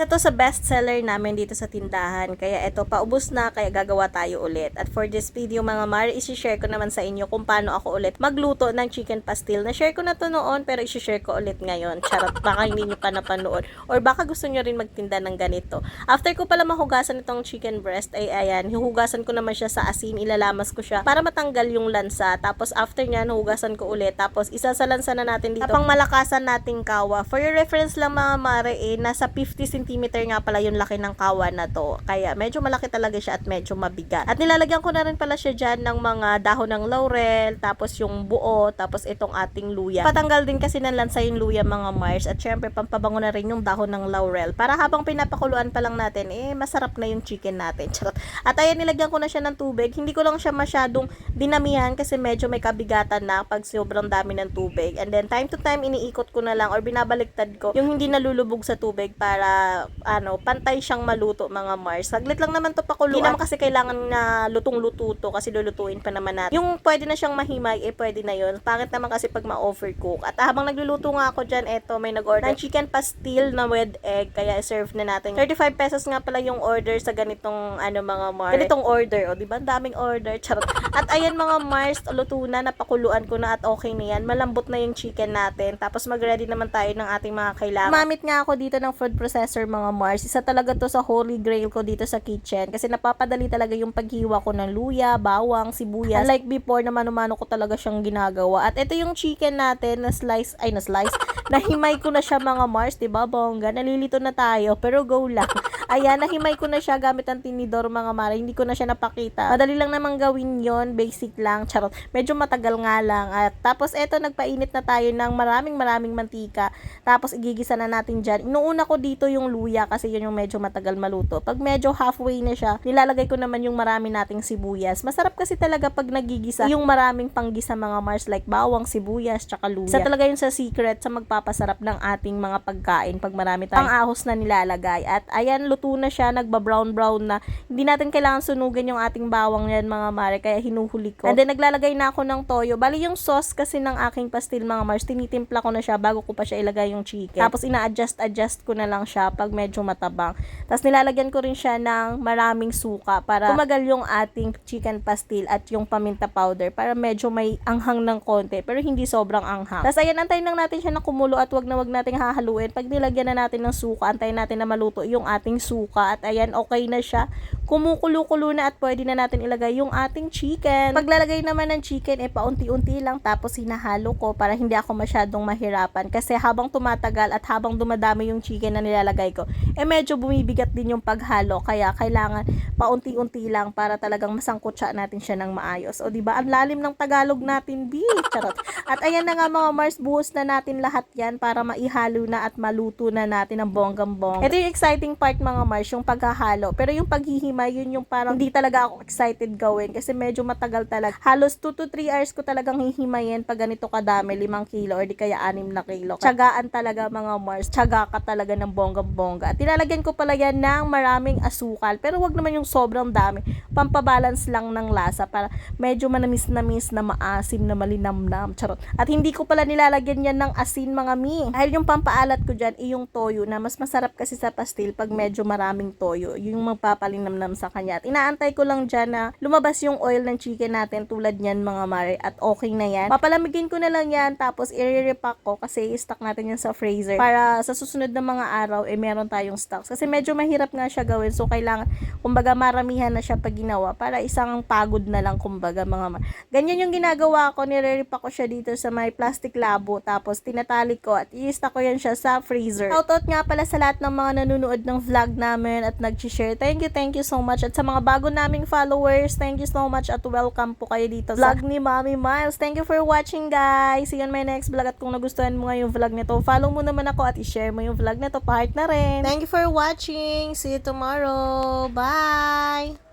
Ito sa best seller namin dito sa tindahan. Kaya ito, paubos na, kaya gagawa tayo ulit. At for this video mga mar, isi-share ko naman sa inyo kung paano ako ulit magluto ng chicken pastil. Na-share ko na to noon, pero isi-share ko ulit ngayon. Charot, baka hindi nyo pa napanood. Or baka gusto nyo rin magtinda ng ganito. After ko pala mahugasan itong chicken breast, ay ayan, huhugasan ko naman siya sa asin, ilalamas ko siya para matanggal yung lansa. Tapos after nyan, hugasan ko ulit. Tapos isasalansa na natin dito. Tapang malakasan nating kawa. For your reference lang mga mare, eh, nasa 50 cm nga pala yung laki ng kawa na to. Kaya medyo malaki talaga siya at medyo mabigat. At nilalagyan ko na rin pala siya dyan ng mga dahon ng laurel, tapos yung buo, tapos itong ating luya. Patanggal din kasi ng lansa yung luya mga Mars. At syempre, pampabango na rin yung dahon ng laurel. Para habang pinapakuluan pa lang natin, eh, masarap na yung chicken natin. Charot. At ayan, nilagyan ko na siya ng tubig. Hindi ko lang siya masyadong dinamihan kasi medyo may kabigatan na pag sobrang dami ng tubig. And then, time to time, iniikot ko na lang or binabaliktad ko yung hindi nalulubog sa tubig para, ano, pantay siyang maluto mga Mars. Saglit lang naman to pakuluan. Hindi naman kasi kailangan na lutong-luto to kasi lulutuin pa naman natin. Yung pwede na siyang mahimay, eh pwede na yun. Pangit naman kasi pag ma-overcook. At habang nagluluto nga ako dyan, eto, may nag-order ng chicken pastil na with egg. Kaya serve na natin. 35 pesos nga pala yung order sa ganitong, ano mga Mars. Ganitong order, o di ba? Ang daming order. Charot. At ayan mga Mars, luto na, napakuluan ko na at okay na yan. Malambot na yung chicken natin. Tapos mag-ready naman tayo ng ating mga kailangan. Mamit nga ako dito ng food processor mga Mars. Isa talaga to sa holy grail ko dito sa kitchen. Kasi napapadali talaga yung paghiwa ko ng luya, bawang, sibuyas. Unlike before na mano-mano ko talaga siyang ginagawa. At ito yung chicken natin na slice, ay na slice, nahimay ko na siya mga Mars, 'di ba? Bongga, nalilito na tayo, pero go lang. Ayan, nahimay ko na siya gamit ang tinidor mga mare. Hindi ko na siya napakita. Madali lang namang gawin yon Basic lang. Charot. Medyo matagal nga lang. At tapos eto, nagpainit na tayo ng maraming maraming mantika. Tapos igigisa na natin dyan. Inuuna ko dito yung luya kasi yun yung medyo matagal maluto. Pag medyo halfway na siya, nilalagay ko naman yung marami nating sibuyas. Masarap kasi talaga pag nagigisa yung maraming panggisa mga Mars like bawang, sibuyas, tsaka luya. Isa talaga yun sa secret sa magpapasarap ng ating mga pagkain pag marami tayong pang-ahos na nilalagay. At ayan, luto na siya, nagba-brown brown na. Hindi natin kailangan sunugan yung ating bawang yan mga mare, kaya hinuhuli ko. And then naglalagay na ako ng toyo. Bali yung sauce kasi ng aking pastil mga Mars, tinitimpla ko na siya bago ko pa siya ilagay yung chicken. Tapos ina-adjust-adjust ko na lang siya pag medyo matabang. Tapos nilalagyan ko rin siya ng maraming suka para tumagal yung ating chicken pastil at yung paminta powder para medyo may anghang ng konti pero hindi sobrang anghang. Tapos ayan, antayin lang natin siya na kumulo at wag na wag nating hahaluin. Pag nilagyan na natin ng suka, antayin natin na maluto yung ating suka at ayan, okay na siya. Kumukulo-kulo na at pwede na natin ilagay yung ating chicken. Paglalagay naman ng chicken, eh paunti-unti lang tapos hinahalo ko para hindi ako masyadong mahirapan kasi habang tumatagal at habang dumadami yung chicken na nilalagay ko, eh medyo bumibigat din yung paghalo kaya kailangan paunti-unti lang para talagang masangkutsa natin siya ng maayos. O di ba Ang lalim ng Tagalog natin, B. Charot. At ayan na nga mga Mars, buhos na natin lahat yan para maihalo na at maluto na natin ang bonggang-bong. Ito yung exciting part mga Mars, yung paghahalo. Pero yung paghihimay, yun yung parang hindi talaga ako excited gawin kasi medyo matagal talaga. Halos 2 to 3 hours ko talagang hihimayin pag ganito kadami, 5 kilo or di kaya 6 na kilo. Tsagaan talaga mga Mars, tsaga ka talaga ng bonggang-bongga. At nilalagyan ko pala yan ng maraming asukal. Pero wag naman yung sobrang dami. Pampabalance lang ng lasa para medyo manamis-namis na maasim na malinamnam. Charot. At hindi ko pala nilalagyan yan ng asin mga mi. Dahil yung pampaalat ko dyan, ay yung toyo na mas masarap kasi sa pastil pag medyo maraming toyo. Yung magpapalinamnam sa kanya. At inaantay ko lang dyan na lumabas yung oil ng chicken natin tulad niyan mga mare. At okay na yan. Papalamigin ko na lang yan tapos i-repack ko kasi i-stock natin yan sa freezer. Para sa susunod na mga araw, eh meron tayong stocks. Kasi medyo mahirap nga siya gawin. So kailangan, kumbaga maramihan na siya pag ginawa para isang pagod na lang kumbaga mga mare. Ganyan yung ginagawa ko. Nire-repack ko siya dito sa may plastic labo. Tapos tinatali ko at i-stock ko yan siya sa freezer. Shoutout nga pala sa lahat ng mga nanonood ng vlog namin at nag-share. Thank you, thank you so much. At sa mga bago naming followers, thank you so much at welcome po kayo dito sa vlog ni Mommy Miles. Thank you for watching guys. See you on my next vlog at kung nagustuhan mo nga yung vlog nito, follow mo naman ako at i-share mo yung vlog nito. Pa-heart na rin. Thank you for watching. See you tomorrow. Bye!